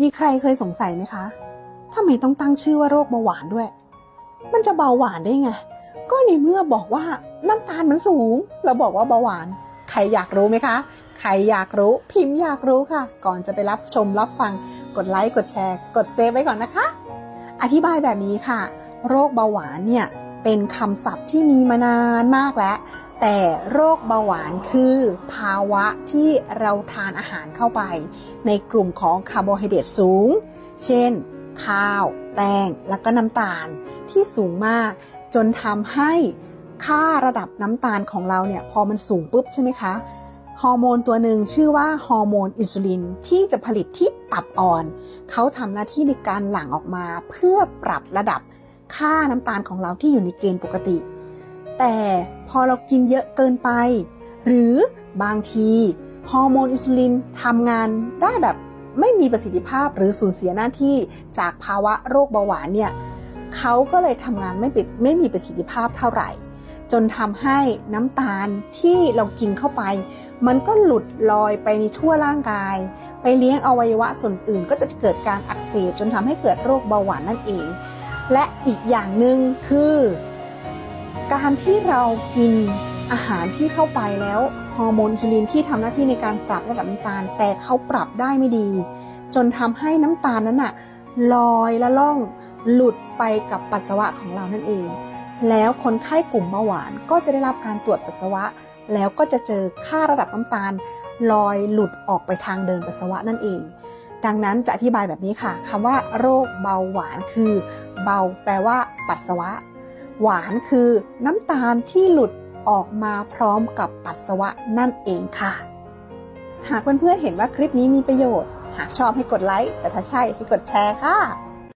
มีใครเคยสงสัยไหมคะทำไมต้องตั้งชื่อว่าโรคเบาหวานด้วย มันจะเบาหวานได้ไง ก็ในเมื่อบอกว่าน้ำตาลมันสูง เราบอกว่าเบาหวาน ใครอยากรู้ไหมคะ ใครอยากรู้พิมพ์อยากรู้ค่ะ ก่อนจะไปรับชมรับฟัง กดไลค์ กดแชร์ กดเซฟไว้ก่อนนะคะ อธิบายแบบนี้ค่ะ โรคเบาหวานเนี่ยเป็นคำศัพท์ที่มีมานานมากแล้ว แต่โรคเบาหวานคือภาวะที่เราทานอาหารเข้าไป ในกลุ่มของคาร์โบไฮเดรตสูง เช่น ข้าวแป้งแล้วก็น้ำตาลที่สูงมาก จนทำให้ค่าระดับน้ำตาลของเราเนี่ยพอมันสูงปุ๊บใช่ไหมคะฮอร์โมนตัวหนึ่งชื่อว่าฮอร์โมนอินซูลินที่จะผลิตที่ตับอ่อน เขาทำหน้าที่ในการหลั่งออกมาเพื่อปรับระดับค่าน้ำตาลของเราที่อยู่ในเกณฑ์ปกติ แต่ พอเรากินเยอะเกินไป หรือบางทีฮอร์โมนอินซูลินทำงานได้แบบไม่มีประสิทธิภาพหรือสูญเสียหน้าที่จากภาวะโรคเบาหวานเนี่ยเขาก็เลยทำงานไม่ป็นไม่มีประสิทธิภาพเท่าไหร่ จนทำให้น้ำตาลที่เรากินเข้าไป มันก็หลุดลอยไปในทั่วร่างกาย ไปเลี้ยงอวัยวะส่วนอื่น ก็จะเกิดการอักเสบจนทำให้เกิดโรคเบาหวานนั่นเอง และอีกอย่างหนึ่งคือ การที่เรากินอาหารที่เข้าไปแล้วฮอร์โมนอินซูลินที่ทำหน้าที่ในการปรับระดับน้ำตาล แต่เขาปรับได้ไม่ดี จนทำให้น้ำตาลนั้นน่ะลอยละล่องหลุดไปกับปัสสาวะของเรานั่นเอง แล้วคนไข้กลุ่มเบาหวานก็จะได้รับการตรวจปัสสาวะ แล้วก็จะเจอค่าระดับน้ำตาล ลอยหลุดออกไปทางเดินปัสสาวะนั่นเอง ดังนั้นจะอธิบายแบบนี้ค่ะคำว่าโรคเบาหวานคือ เบาแปลว่าปัสสาวะ หวานคือน้ำตาลที่หลุดออกมาพร้อมกับปัสสาวะนั่นเองค่ะ หากเพื่อนๆเห็นว่าคลิปนี้มีประโยชน์ หากชอบให้กดไลค์ แต่ถ้าใช่ให้กดแชร์ค่ะ